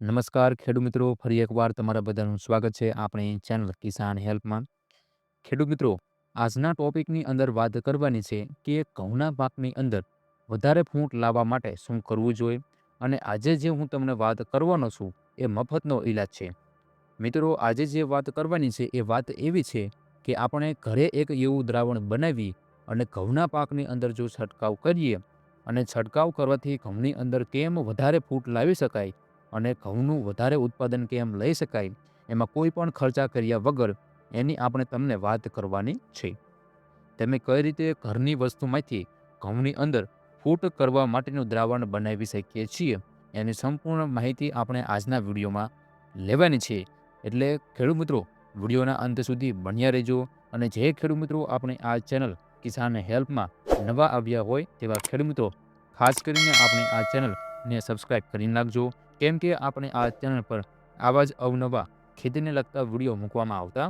નમસ્કાર ખેડૂત મિત્રો, ફરી એકવાર તમારા બધાનું સ્વાગત છે આપણી ચેનલ કિસાન હેલ્પમાં. ખેડૂત મિત્રો, આજના ટોપિકની અંદર વાત કરવાની છે કે ઘઉંના પાકની અંદર વધારે ફૂંટ લાવવા માટે શું કરવું જોઈએ અને આજે જે હું તમને વાત કરવાનો છું એ મફતનો ઈલાજ છે. મિત્રો, આજે જે વાત કરવાની છે એ વાત એવી છે કે આપણે ઘરે એક એવું દ્રાવણ બનાવી અને ઘઉંના પાકની અંદર જો છંટકાવ કરીએ અને છંટકાવ કરવાથી ઘઉંની અંદર કેમ વધારે ફૂટ લાવી શકાય અને ઘઉંનું વધારે ઉત્પાદન કેમ લઈ શકાય? એમાં કોઈ પણ ખર્ચા કર્યા વગર એની આપણે તમને વાત કરવાની છે. તમે કઈ રીતે ઘરની વસ્તુમાંથી ઘઉંની અંદર ફૂટ કરવા માટેનું દ્રાવણ બનાવી શકીએ છીએ? એની સંપૂર્ણ માહિતી આપણે આજના વિડીયોમાં લેવાની છે. એટલે ખેડૂત મિત્રો, વિડીયોના અંત સુધી બન્યા રહેજો અને જે ખેડૂત મિત્રો આપણે આ ચેનલ કિસાન હેલ્પમાં નવા આવ્યા હોય તેવા ખેડૂત મિત્રો, ખાસ કરીને આપણે આ ચેનલને સબસ્ક્રાઈબ કરી નાખજો કેમ કે આપણે આ ચેનલ પર આવા જ અવનવા ખેતીને લગતા વીડિયો મૂકવામાં આવતા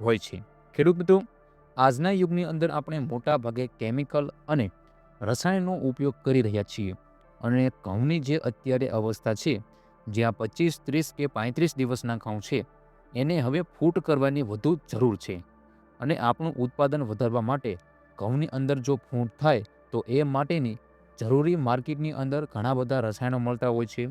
હોય છે. ખેડૂત મિત્રો, આજના યુગની અંદર આપણે મોટા ભાગે કેમિકલ અને રસાયણનો ઉપયોગ કરી રહ્યા છીએ અને ઘઉંની જે અત્યારે અવસ્થા છે, જ્યાં પચીસ, ત્રીસ કે પાંત્રીસ દિવસના ઘઉં છે, એને હવે ફૂટ કરવાની વધુ જરૂર છે અને આપણું ઉત્પાદન વધારવા માટે ઘઉંની અંદર જો ફૂટ થાય તો એ માટેની જરૂરી માર્કેટની અંદર ઘણા બધા રસાયણો મળતા હોય છે.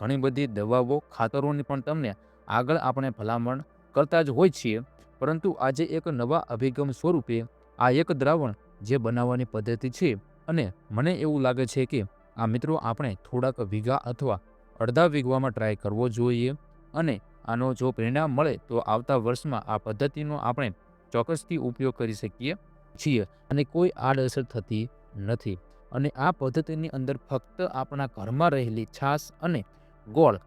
ઘણી બધી દવાઓ, ખાતરોની પણ તમને આગળ આપણે ભલામણ કરતા જ હોય છીએ. પરંતુ આજે એક નવા અભિગમ સ્વરૂપે આ એક દ્રાવણ જે બનાવવાની પદ્ધતિ છે અને મને એવું લાગે છે કે આ મિત્રો આપણે થોડાક વીઘા અથવા અડધા વીઘવામાં ટ્રાય કરવો જોઈએ અને આનો જો પરિણામ મળે તો આવતા વર્ષમાં આ પદ્ધતિનો આપણે ચોક્કસથી ઉપયોગ કરી શકીએ છીએ અને કોઈ આડઅસર થતી નથી. અને આ પદ્ધતિની અંદર ફક્ત આપણા ઘરમાં રહેલી છાશ અને ગોળ.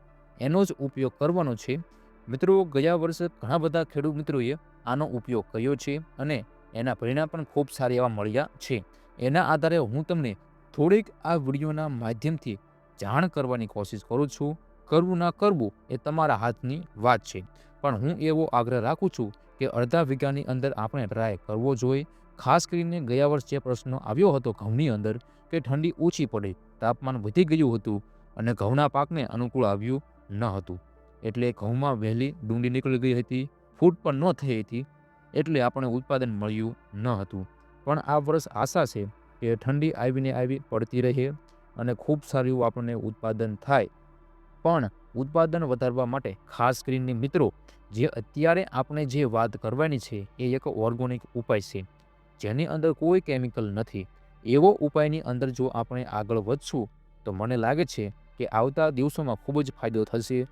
એનો જ ઉપયોગ કરવાનો છે. મિત્રો, ગયા વર્ષે ઘણા બધા ખેડૂત મિત્રોએ આનો ઉપયોગ કર્યો છે અને એના પરિણામ પણ ખૂબ સારા એવા મળ્યા છે. એના આધારે હું તમને થોડીક આ વિડીયોના માધ્યમથી જાણ કરવાની કોશિશ કરું છું. કરવું ના કરવું એ તમારા હાથની વાત છે. પણ હું એવો આગ્રહ રાખું છું કે અડધા વીઘાની અંદર આપણે ટ્રાય કરવો જોઈએ. ખાસ કરીને ગયા વર્ષ જે પ્રશ્ન આવ્યો હતો ઘઉંની અંદર કે ઠંડી ઓછી પડે, તાપમાન વધી ગયું હતું અને ઘઉંના પાકને અનુકૂળ આવ્યું ન હતું. એટલે ઘઉંમાં વહેલી ડુંડી નીકળી ગઈ હતી. ફૂટ પણ ન થઈ હતી. એટલે આપણે ઉત્પાદન મળ્યું ન હતું. પણ આ વર્ષ આશા છે કે ઠંડી આવીને આવી પડતી રહે અને ખૂબ સારું આપણને ઉત્પાદન થાય. પણ ઉત્પાદન વધારવા માટે ખાસ કરીને મિત્રો, જે અત્યારે આપણે જે વાત કરવાની છે એ એક ઓર્ગોનિક ઉપાય છે. જેની અંદર કોઈ કેમિકલ નથી. એવો ઉપાયની અંદર જો આપણે આગળ વધશું, તો મને લાગે છે કે આવતા દિવસોમાં ખૂબ જ ફાયદો થશે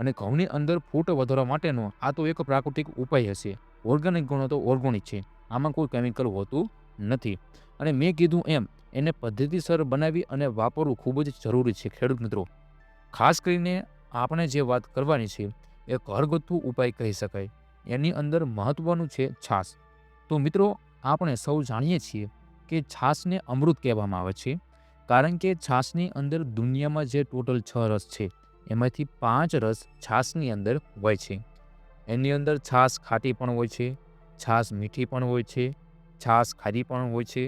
અને ઘઉંની અંદર ફૂટ વધારવા માટેનો આ તો એક પ્રાકૃતિક ઉપાય હશે. ઓર્ગેનિક ગુણો તો ઓર્ગોનિક છે. આમાં કોઈ કેમિકલ હોતું નથી. અને મેં કીધું એમ, એને પદ્ધતિસર બનાવી અને વાપરવું ખૂબ જ જરૂરી છે, ખેડૂત મિત્રો. ખાસ કરીને આપણે જે વાત કરવાની છે, એ ઘરગથ્થુ ઉપાય કહી શકાય. એની અંદર મહત્ત્વનું છે છાશ. તો મિત્રો, આપણે સૌ જાણીએ છીએ કે છાશને અમૃત કહેવામાં આવે છે. કારણ કે છાશની અંદર દુનિયામાં જે ટોટલ છ રસ છે, એમાંથી પાંચ રસ છાશની અંદર હોય છે. એની અંદર છાશ ખાટી પણ હોય છે, છાશ મીઠી પણ હોય છે, છાશ ખારી પણ હોય છે,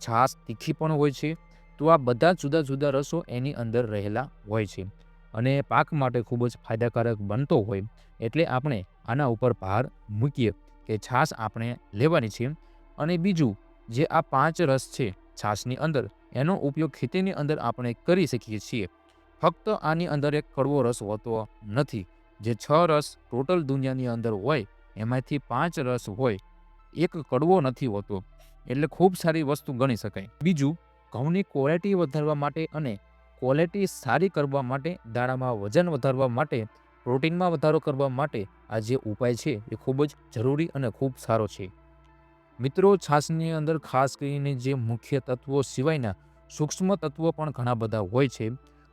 છાશ તીખી પણ હોય છે. તો આ બધા જુદા જુદા રસો એની અંદર રહેલા હોય છે અને પાક માટે ખૂબ જ ફાયદાકારક બનતો હોય. એટલે આપણે આના ઉપર ભાર મૂકીએ કે છાશ આપણે લેવાની છે. અને બીજું, જે આ પાંચ રસ છે છાશની અંદર એનો ઉપયોગ ખેતીની અંદર આપણે કરી શકીએ છીએ. ફક્ત આની અંદર એક કડવો રસ હોતો નથી. જે છ રસ ટોટલ દુનિયાની અંદર હોય, એમાંથી પાંચ રસ હોય, એક કડવો નથી હોતો. એટલે ખૂબ સારી વસ્તુ ગણી શકાય. બીજું, ઘઉંની ક્વોલિટી વધારવા માટે અને ક્વોલિટી સારી કરવા માટે, દાણામાં વજન વધારવા માટે, પ્રોટીનમાં વધારો કરવા માટે આ જે ઉપાય છે, એ ખૂબ જ જરૂરી અને ખૂબ સારો છે. મિત્રો, છાશની અંદર ખાસ કરીને જે મુખ્ય તત્વો સિવાયના સૂક્ષ્મ તત્વો પણ ઘણા બધા હોય છે.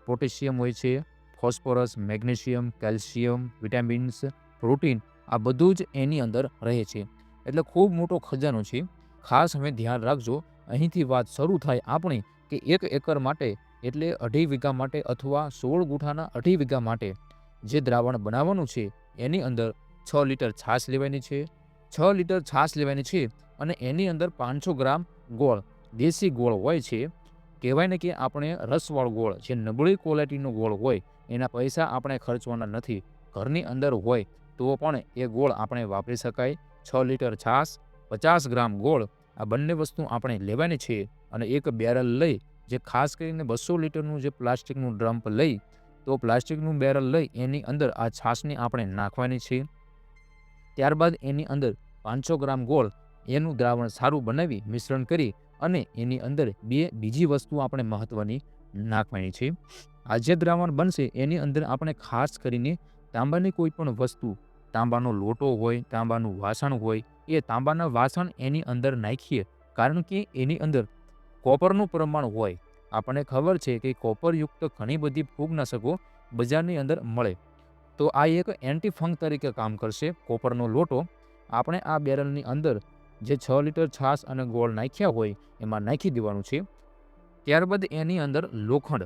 પોટેશિયમ હોય છે, phosphorus, magnesium, calcium, vitamins, protein આ બધું જ એની અંદર રહે છે. એટલે ખૂબ મોટો ખજાનો છે. ખાસ હવે ધ્યાન રાખજો, અહીંથી વાત શરૂ થાય આપણી કે એક એકર માટે એટલે અઢી વીઘા માટે અથવા સોળ ગુઠાના અઢી વીઘા માટે. જે દ્રાવણ બનાવવાનું છે, એની અંદર છ લીટર છાશ લેવાની છે, છ લીટર છાશ લેવાની છે અને એની અંદર પાંચસો ગ્રામ ગોળ, દેશી ગોળ હોય છે. કહેવાય ને કે આપણે રસવાળો ગોળ, જે નબળી ક્વોલિટીનો ગોળ હોય, એના પૈસા આપણે ખર્ચવાના નથી. ઘરની અંદર હોય તો પણ એ ગોળ આપણે વાપરી શકાય. છ લીટર છાશ, પચાસ ગ્રામ ગોળ, આ બંને વસ્તુ આપણે લેવાની છે અને એક બેરલ લઈ, જે ખાસ કરીને બસો લીટરનું જે પ્લાસ્ટિકનું ડ્રમ્પ લઈ, તો પ્લાસ્ટિકનું બેરલ લઈ, એની અંદર આ છાશને આપણે નાખવાની છે. ત્યારબાદ એની અંદર પાંચસો ગ્રામ ગોળ એનું દ્રાવણ સારું બનાવી, મિશ્રણ કરી અને એની અંદર બે બીજી વસ્તુ આપણે મહત્ત્વની નાખવાની છે. આ જે દ્રાવણ બનશે, એની અંદર આપણે ખાસ કરીને તાંબાની કોઈ પણ વસ્તુ, તાંબાનો લોટો હોય, તાંબાનું વાસણ હોય, એ તાંબાના વાસણ એની અંદર નાખીએ. કારણ કે એની અંદર કોપરનું પ્રમાણ હોય. આપણને ખબર છે કે કોપરયુક્ત ઘણી બધી ફૂગનાશકો બજારની અંદર મળે. તો આ એક એન્ટીફંગ તરીકે કામ કરશે, કોપરનો લોટો. આપણે આ બેરલની અંદર જે છ લીટર છાશ અને ગોળ નાખ્યા હોય, એમાં નાખી દેવાનું છે. ત્યારબાદ એની અંદર લોખંડ.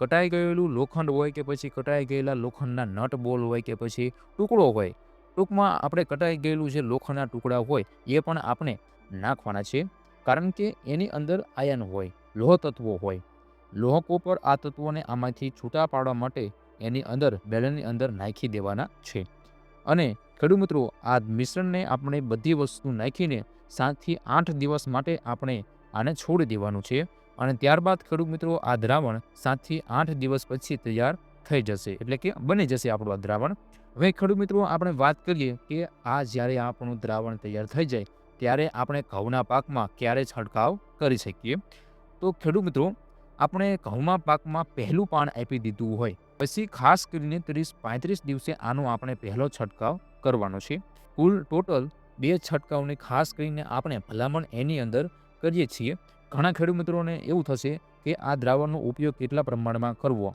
કટાઈ ગયેલું લોખંડ હોય કે પછી કટાઈ ગયેલા લોખંડના નટ બોલ હોય કે પછી ટુકડો હોય, ટૂંકમાં આપણે કટાઈ ગયેલું જે લોખંડના ટુકડા હોય, એ પણ આપણે નાખવાના છે. કારણ કે એની અંદર આયન હોય, લોહ તત્વો હોય. લોહ કોપર આ તત્વોને આમાંથી છૂટા પાડવા માટે એની અંદર બેલનની અંદર નાખી દેવાના છે. અને ખેડૂત મિત્રો, આ મિશ્રણને આપણે બધી વસ્તુ નાખીને સાતથી આઠ દિવસ માટે આપણે આને છોડી દેવાનું છે અને ત્યારબાદ ખેડૂત મિત્રો, આ દ્રાવણ સાતથી આઠ દિવસ પછી તૈયાર થઈ જશે. એટલે કે બની જશે આપણું આ દ્રાવણ. હવે ખેડૂત મિત્રો, આપણે વાત કરીએ કે આ જ્યારે આપણું દ્રાવણ તૈયાર થઈ જાય, ત્યારે આપણે ઘઉંના પાકમાં ક્યારે છંટકાવ કરી શકીએ? તો ખેડૂત મિત્રો, આપણે ઘઉંના પાકમાં પહેલું પાન આપી દીધું હોય પછી ખાસ કરીને ત્રીસ પાંત્રીસ દિવસે આનો આપણે પહેલો છંટકાવ કરવાનો છે. કુલ ટોટલ બે છંટકાવને ખાસ કરીને આપણે ભલામણ એની અંદર કરીએ છીએ. ઘણા ખેડૂત મિત્રોને એવું થશે કે આ દ્રાવણનો ઉપયોગ કેટલા પ્રમાણમાં કરવો.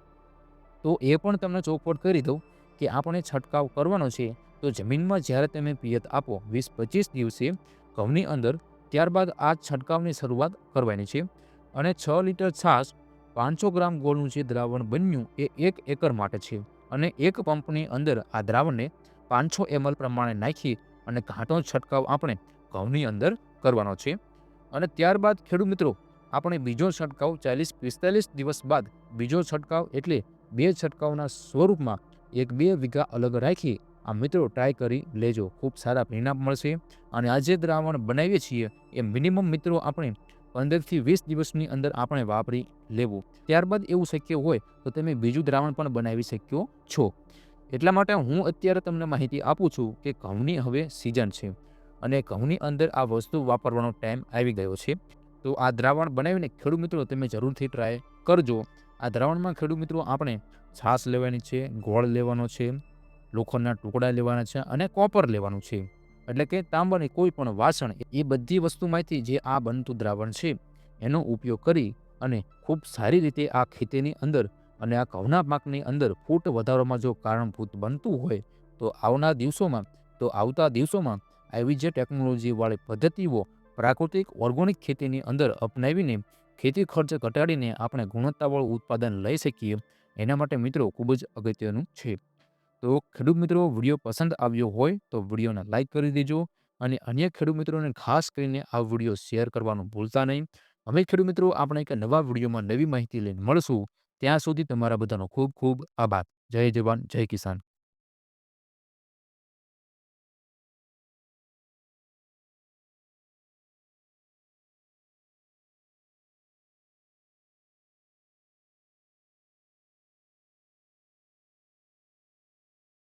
તો એ પણ તમને ચોખવટ કરી દઉં કે આપણે છંટકાવ કરવાનો છે તો જમીનમાં જ્યારે તમે પિયત આપો વીસ પચીસ દિવસે ઘઉંની અંદર ત્યારબાદ આ છંટકાવની શરૂઆત કરવાની છે. અને છ લીટર છાશ પાંચસો ગ્રામ ગોળનું જે દ્રાવણ બન્યું એ એક એકર માટે છે અને એક પંપની અંદર આ દ્રાવણને પાંચસો એમએલ પ્રમાણે નાખી અને ઘાટો છંટકાવ આપણે ઘઉંની અંદર કરવાનો છે. અને ત્યારબાદ ખેડૂત મિત્રો, આપણે બીજો છંટકાવ ચાલીસ પિસ્તાલીસ દિવસ બાદ બીજો છંટકાવ એટલે બે છંટકાવના સ્વરૂપમાં એક બે વીઘા અલગ રાખી આ મિત્રો ટ્રાય કરી લેજો. ખૂબ સારા પરિણામ મળશે. અને આ જે દ્રાવણ બનાવીએ છીએ એ મિનિમમ મિત્રો આપણે પંદરથી વીસ દિવસની અંદર આપણે વાપરી લેવું. ત્યારબાદ એવું શક્ય હોય તો તમે બીજું દ્રાવણ પણ બનાવી શક્યો છો. એટલા માટે હું અત્યારે તમને માહિતી આપું છું કે ઘઉંની હવે સિઝન છે અને ઘઉંની અંદર આ વસ્તુ વાપરવાનો ટાઈમ આવી ગયો છે. તો આ દ્રાવણ બનાવીને ખેડૂત મિત્રો તમે જરૂરથી ટ્રાય કરજો. આ દ્રાવણમાં ખેડૂત મિત્રો આપણે છાશ લેવાની છે, ગોળ લેવાનો છે, લોખંડના ટુકડા લેવાના છે અને કોપર લેવાનું છે. એટલે કે તાંબાની કોઈ પણ વાસણ, એ બધી વસ્તુમાંથી જે આ બનતું દ્રાવણ છે, એનો ઉપયોગ કરી અને ખૂબ સારી રીતે આ ખેતીની અંદર અને આ ઘઉંના પાકની અંદર ફૂટ વધારવામાં જો કારણભૂત બનતું હોય, તો આવનાર દિવસોમાં, તો આવતા દિવસોમાં આવી જે ટેકનોલોજીવાળી પદ્ધતિઓ, પ્રાકૃતિક ઓર્ગોનિક ખેતીની અંદર અપનાવીને ખેતી ખર્ચ ઘટાડીને આપણે ગુણવત્તાવાળું ઉત્પાદન લઈ શકીએ, એના માટે મિત્રો ખૂબ જ અગત્યનું છે. તો ખેડૂત મિત્રો વીડિયો પસંદ આવ્યો હોય તો વિડીયોને લાઇક કરી દેજો અને અન્ય ખેડૂત મિત્રોને ખાસ કરીને આ વીડિયો શેર કરવાનું ભૂલતા નહીં. અમે ખેડૂત મિત્રો આપણે એક નવા વિડીયોમાં નવી માહિતી લઈને મળશું. ત્યાં સુધી તમારા બધાનો ખૂબ ખૂબ આભાર. જય જવાન, જય કિસાન.